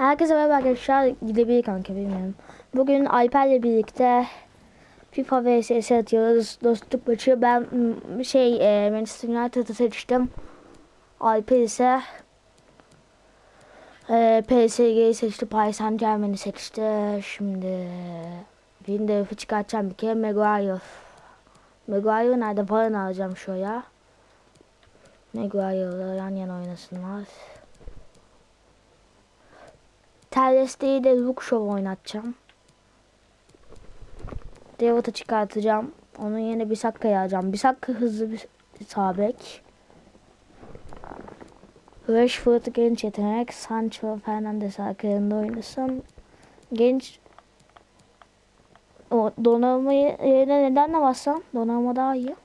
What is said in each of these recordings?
Herkese merhaba arkadaşlar. Gidebilir kanka bilmiyorum. Bugün Alper'le birlikte FIFA vs atıyoruz. Dostluk maçı. Ben şey e, Manchester United'ı seçtim. Alper ise e, PSG'yi seçti. Paris Saint Germain'i seçti. Şimdi Windows'u çıkartacağım bir kere. Maguire. Maguire nerede? Paranı alacağım şuraya. Maguire'la yan yana oynasınlar. Terleste'yi de Lukşov oynatacağım. David'ı çıkartacağım. Onun yerine Bisakka'yı alacağım. Bisakka hızlı bir sağ bek. Rashford genç yetenek. Sancho Fernandes arkalarında oynasın. Genç o Donnarumma yerine neden de bassam? Donnarumma daha iyi.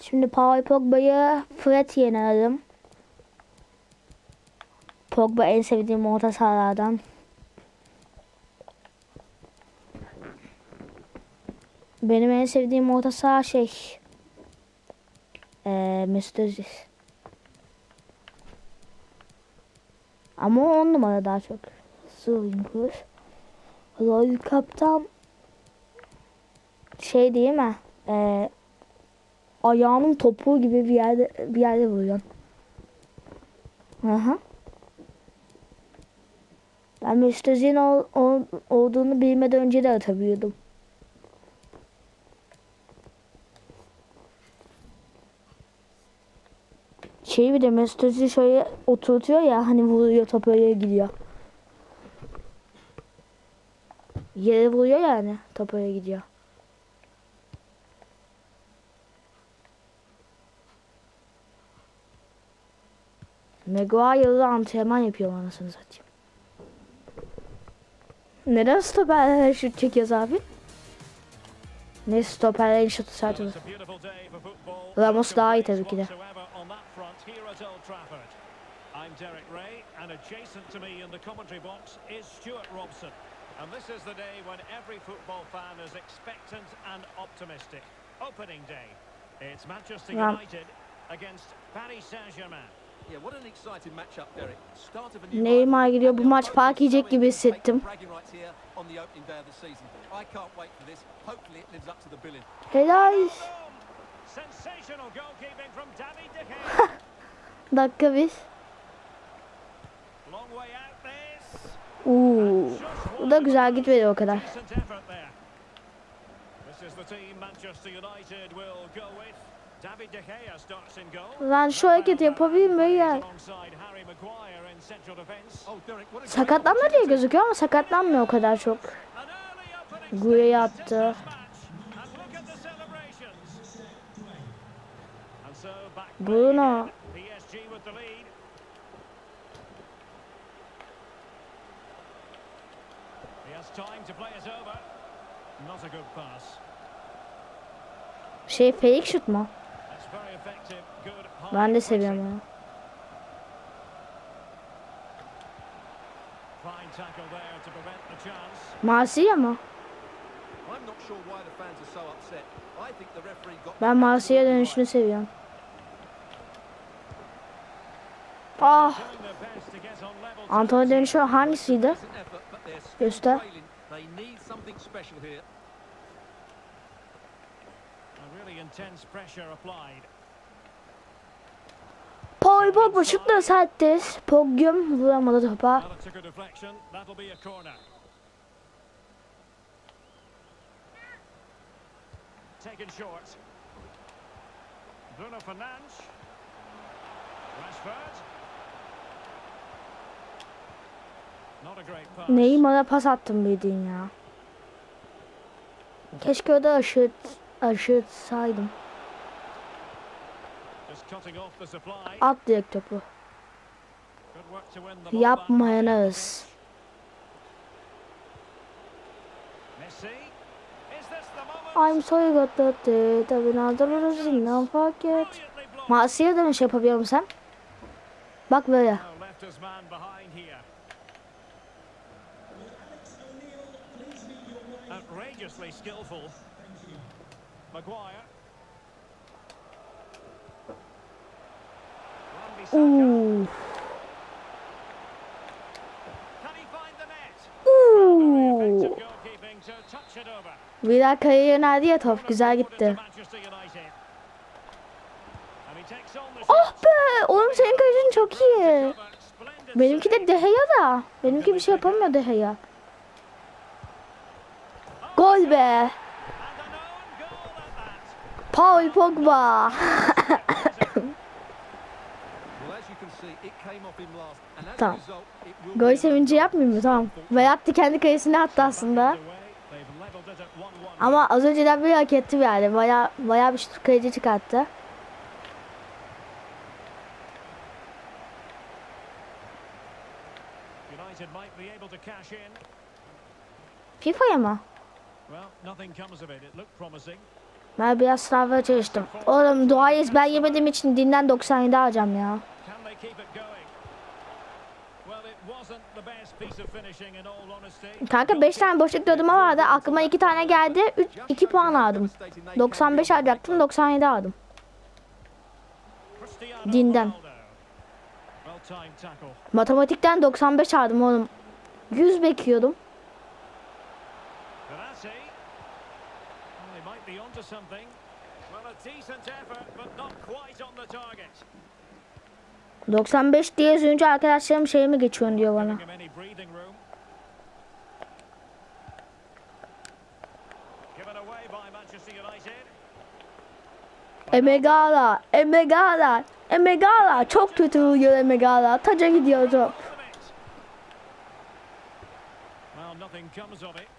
Şimdi Paul Pogba'yı Fred yerine. Pogba en sevdiğim orta sahalardan. Benim en sevdiğim orta saha şey. Eee Mesut Özil. Ama on numara daha çok. Sığınkır. Roy kaptan şey değil mi? Eee ayağının topuğu gibi bir yerde bir yerde vuruyorsun. Hı. Ben Mesut Özil'in ol, ol- olduğunu bilmeden önce de atabiliyordum. Şey bir de Mesut Özil şöyle oturtuyor ya hani vuruyor top öyle gidiyor. Yere vuruyor yani top öyle gidiyor. Maguire'la antrenman yapıyor anasını satayım. Neden stoperler şut çekiyoruz abi? Ne stoperlerin şutu sert olur. Ramos daha iyi tabii ki de. I'm Derek Ray, and adjacent to me in the commentary box is Stuart Robson. And this is the day when every football fan is expectant and optimistic. Opening day. It's Manchester. United against Paris Saint-Germain. Yeah, what an exciting matchup, Derek. Start of a new Neymar gidiyor. Bu maç fark yiyecek gibi hissettim. the bragging rights here on the opening day of the season. I can't wait for this. Hopefully it lives up to the billing. Helal. Dakika bir. Long way out this. Uuu. Bu da güzel gitmedi o kadar. Ben şu hareketi yapabilir miyim ya? Oh, Sakatlanma diye gözüküyor ama sakatlanmıyor o kadar çok. To attı. Bruno. Şey fake şut mu? Ben de seviyorum onu. Marsilya mı? Ben Marsilya dönüşünü seviyorum. Ah. Doing their best to get on level Antonio terms. dönüşü hangisiydi? Decent effort, but they're still Göster. trailing. They need something special here. A really intense pressure applied. Paul Pogba şutla sertti. Pogyum vuramadı topa. Taken short. Bruno Fernandes. Rashford. Neymar'a pas attım bildiğin ya. Keşke o da aşırt, supply. At direkt topu. Moment? I'm sorry got that day. Tabii nazarlarız inan fark et. Brilliantly blocked. Marsilya dönüş yapabiliyor musun sen? Bak böyle. Outrageously skillful. Maguire. Ooh. Ooh. Vidal kayaya yöneldi ya top güzel gitti. Oh be! Oğlum senin kayışın çok iyi. Benimki de Deheya da. Benimki bir şey yapamıyor Deheya. Gol be! And as Tamam. Gol sevinci yapmayayım mı? Tamam. Berat kendi kalesine attı aslında. Underway. They've levelled it at 1-1. Ama az önceden bir hak etti yani. Baya, baya bir şut kaleci çıkarttı. FIFA'ya mı? Well, nothing comes of it. It looked promising. Ben biraz sınavda çalıştım. Oğlum duayı ezber yemediğim için dinden 97 alacağım ya. Kanka 5 tane boşluk dördüme vardı. Aklıma 2 tane geldi. 3, 2 puan aldım. 95 alacaktım. 97 aldım. Dinden. Matematikten 95 aldım oğlum. 100 bekliyordum. Verratti. Well, something. Well, a decent effort, but not quite on the target. 95 diye yazınca arkadaşlarım şey mi geçiyorsun diyor bana. Emegala, Emegala, Emegala. Çok kötü vuruyor Emegala. Taca gidiyor top. Well, nothing comes of it.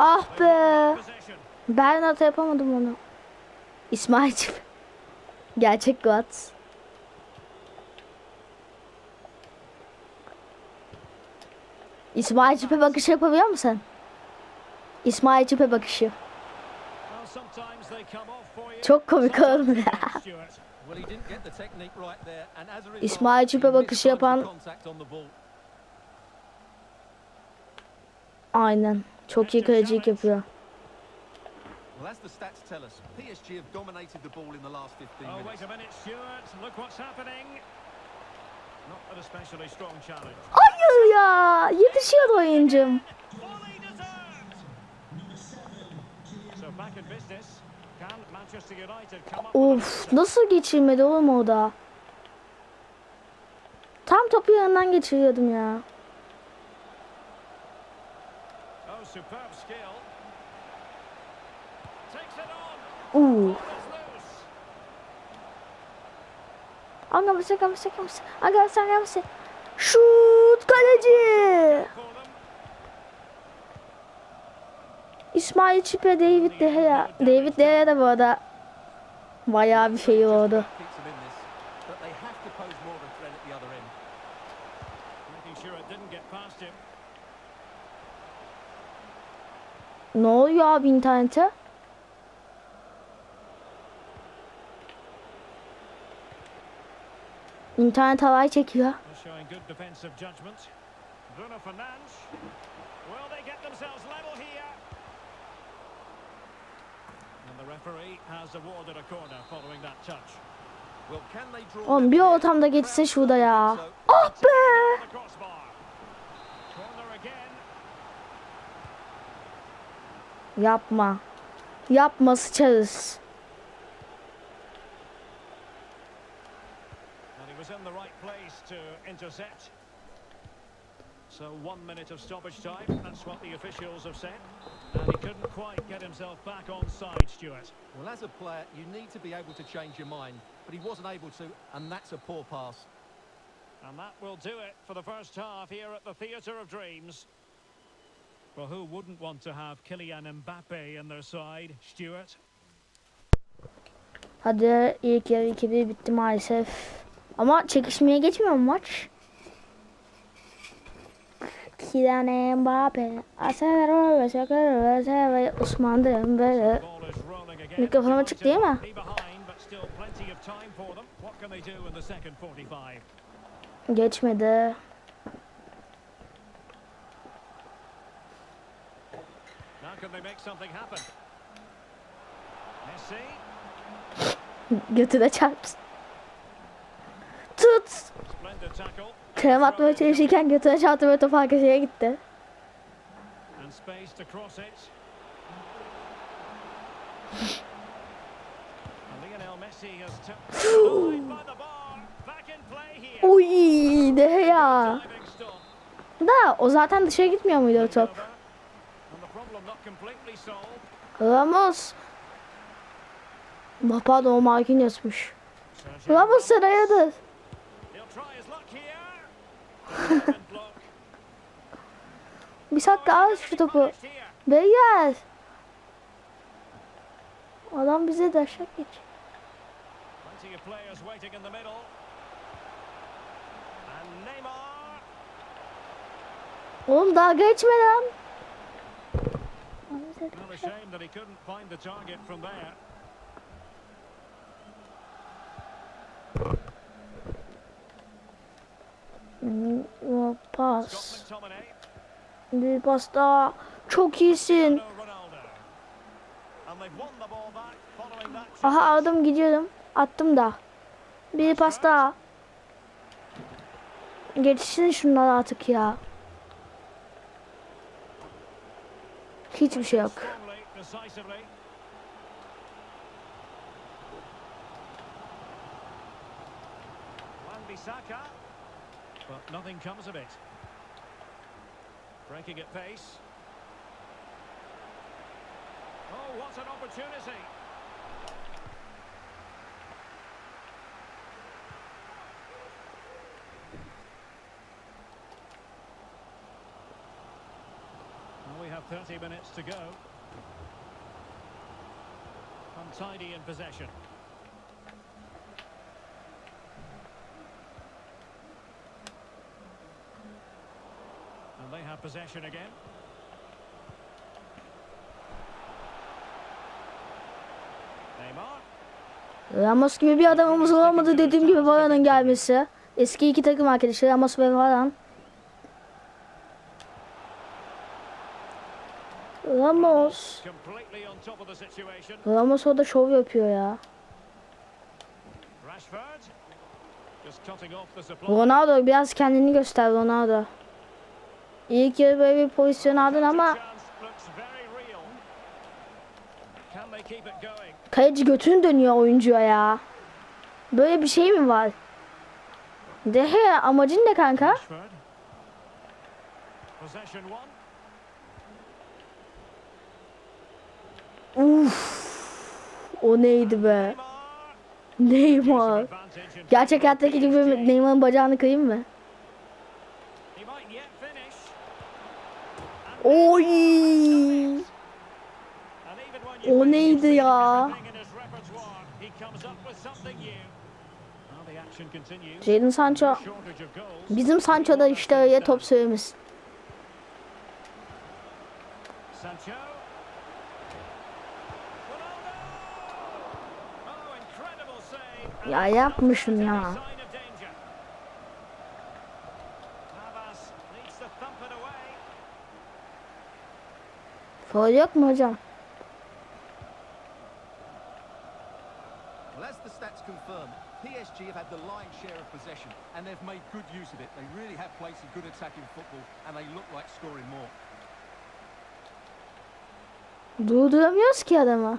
Ah be. Ben hata yapamadım onu. İsmail'cim. Gerçek Guat. İsmail Çip'e bakışı yapabiliyor musun? İsmail Çip'e bakışı. Çok komik oğlum ya. İsmail Çip'e he bakışı yapan-. Aynen. Çok iyi kalecilik yapıyor. Well, as the stats tell us, PSG have dominated the ball in the last 15 Oh, minutes. wait a minute, Stuart. Look what's happening. Not an especially strong challenge. Hayır ya. Yetişiyor oyuncum. Of nasıl geçirmedi oğlum o da. Tam topu yanından geçiriyordum ya. Oh, superb skill. Takes it on. Uuu. Ball is loose. Angaması angaması angaması. Angaması angaması. Şut kaleci. For them. İsmail Çipe, David De Gea. David De Gea da bu arada bayağı bir şey oldu. Keeps them in this, but they have to pose more of a threat at the other end. Making sure it didn't get past him. Ne oluyor abi internete? İnternet havay çekiyor. Showing good defensive judgment. Bruno Fernandes. Will they get themselves level here? And the referee has awarded a corner following that touch. Well, can they draw Oğlum bir ortamda geçse şurada ya. Ah be! Yapma. Yapma sıçarız. And he was in the right place to intercept. So one minute of stoppage time. That's what the officials have said. And he couldn't quite get himself back on side, Stuart. Well, as a player, you need to be able to change your mind, but he wasn't able to, and that's a poor pass. And that will do it for the first half here at the Theatre of Dreams. Well, who wouldn't want to have Kylian Mbappe in their side, Stuart? Hadi ilk yarı 2-1 bitti maalesef. Ama çekişmeye geçmiyor mu maç? Kylian Mbappe, Asero ve Şakır ve Osman Dembele. Mikrofonuma çıktı değil mi? Be Götüne çarpsın. Tut. Krem atmaya çalışırken götüre çarptı ve top arkasına gitti. Uy de ya. Da o zaten dışarı gitmiyor muydu o top? Over. And the problem not completely solved. Ramos. Pardon o Marquinhos'muş. Sergio Ramos block. Bir dakika al şu topu. Beyler. Adam bize de aşağı geç. Plenty of players waiting in the middle. And Neymar. Oğlum daha geçme o Pas. Bir pas daha. Çok iyisin. Aha aldım gidiyorum. Attım da. Bir pas daha. Geçsin şunları artık ya. Hiçbir şey yok. Wan-Bissaka. But nothing comes of it. Breaking at pace. Oh, what an opportunity. Have 30 minutes to go. Untidy in possession. And they have possession again. Ramos gibi bir adamımız olamadı dediğim gibi Varane gelmesi. Eski iki takım arkadaşı Ramos ve Varane. Ramos. Ramos orada şov yapıyor ya. Ronaldo biraz kendini göster Ronaldo. İlk yarı böyle bir pozisyon aldın ama kaleci götünü dönüyor oyuncuya ya. Böyle bir şey mi var? Dehe amacın ne kanka? Rashford. Possession one. Uf. O neydi be? Neymar. Gerçek hayattaki gibi. Neymar'ın bacağını kırayım mı? Oy! O neydi ya? Jadon Sancho. Bizim Sancho da işte öyle top sürmüş. Sancho. Ronaldo. Oh, incredible save. And Ya it's yapmışsın not ya. any sign of danger. Navas needs to thump it away. Faul yok mu hocam? Well, as the stats confirm, PSG have had the lion's share of possession and they've made good use of it. They really have played some good attacking football and they look like scoring more. Durduramıyoruz ki adamı.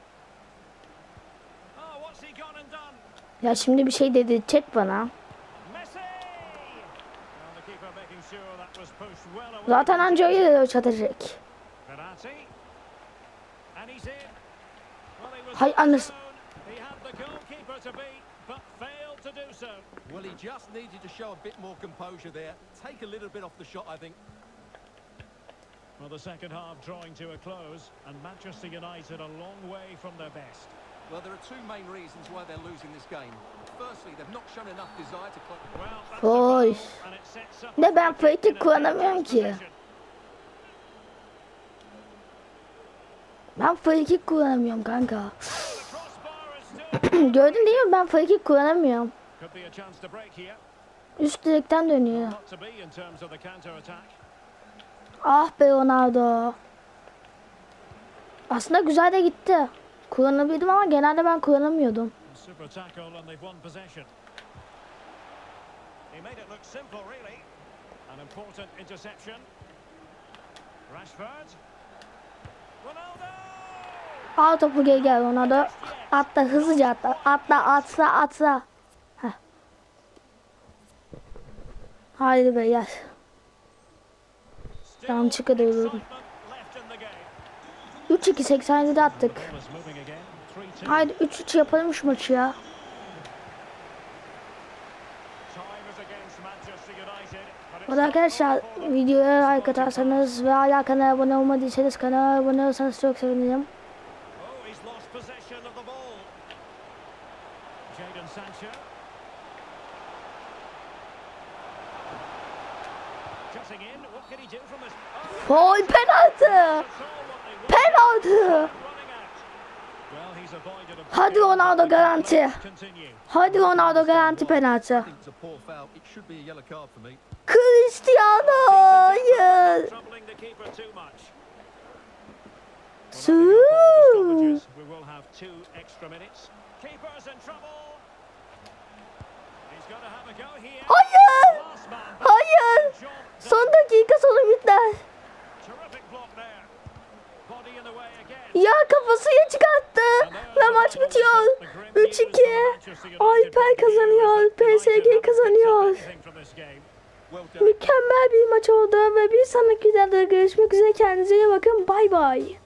Ya şimdi bir şey bana. Pushed well away. Zaten anca öyle çatacak. Hay in the anası- zone. He had the goalkeeper to beat, but failed to do so. Well, he just needed to show a bit more composure there. Take a little bit off the shot, I think. Well, the second half drawing to a close, and Manchester United a long way from their best. Well, there are two main reasons why they're losing this game. Firstly, they've not shown enough desire to play. Well, that's a Foul. foul, and it sets up Ne ben an kullanamıyorum ki. Ben free kullanamıyorum kanka. Gördün değil mi? Ben free kullanamıyorum. Üst direkten dönüyor. Ah be Ronaldo. Aslında güzel de gitti. Kullanabildim ama genelde ben kullanamıyordum. Al topu gel gel Ronaldo. Atla hızlıca atla. Atla atla atla. Heh. Haydi be gel. Tamam, çıkı da vururdum. excitement left in the game. 3-2 87'de attık. Ball is moving again. 3-2. Haydi 3-3 yapalım şu maçı ya. Bu arada arkadaşlar videoya like atarsanız ve hala kanala abone olmadıysanız kanala abone olursanız çok sevinirim. Foul penaltı. Penaltı. Hadi Ronaldo garanti. Hadi Ronaldo garanti penaltı. Cristiano hayır. Hayır. Hayır. Son dakika sonu biter. Ya kafasıyla çıkarttı. Ve maç bitiyor. 3-2. Alper kazanıyor. PSG kazanıyor. Mükemmel bir maç oldu ve bir sonraki videoda görüşmek üzere. Kendinize iyi bakın. Bay bay.